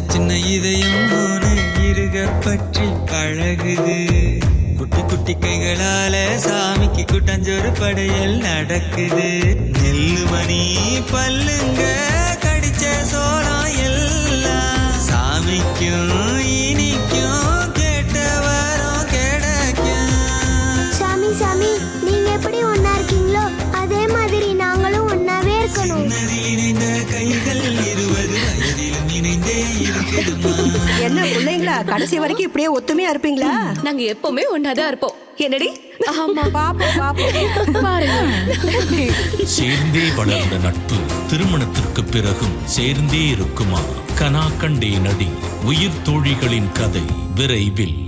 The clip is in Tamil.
இதயம் மூணு இருக பற்றி பழகுது. குட்டி குட்டி கைகளால சாமிக்கு குட்டஞ்சோறு படையல் நடக்குது. நெல்லு மணி பல்லுங்க கடிச்ச சோளம் எல்லாம் சாமிக்கும் இனிக்கும் கேட்ட வரம் கிடைக்கும். சாமி சாமி நீங்க எப்படி ஒன்னா இருக்கீங்களோ அதே மாதிரி நாங்களும் ஒன்னாவே இருக்கணும். என்ன பிள்ளைங்களா கடைசி வரைக்கும் இப்படியே ஒத்துமையா இருப்பீங்களா? நாங்க எப்பவுமே ஒன்னாதான் இருப்போம். என்னடி? ஆமா. பாப்போம் பாப்போம். பாருங்க. சேர்ந்தே வளர்ந்த நட்பு திருமணத்திற்கு பிறகும் சேர்ந்தே இருக்குமா? கனா கண்டே நடி உயிர் தோழிகளின் கதை விரைவில்.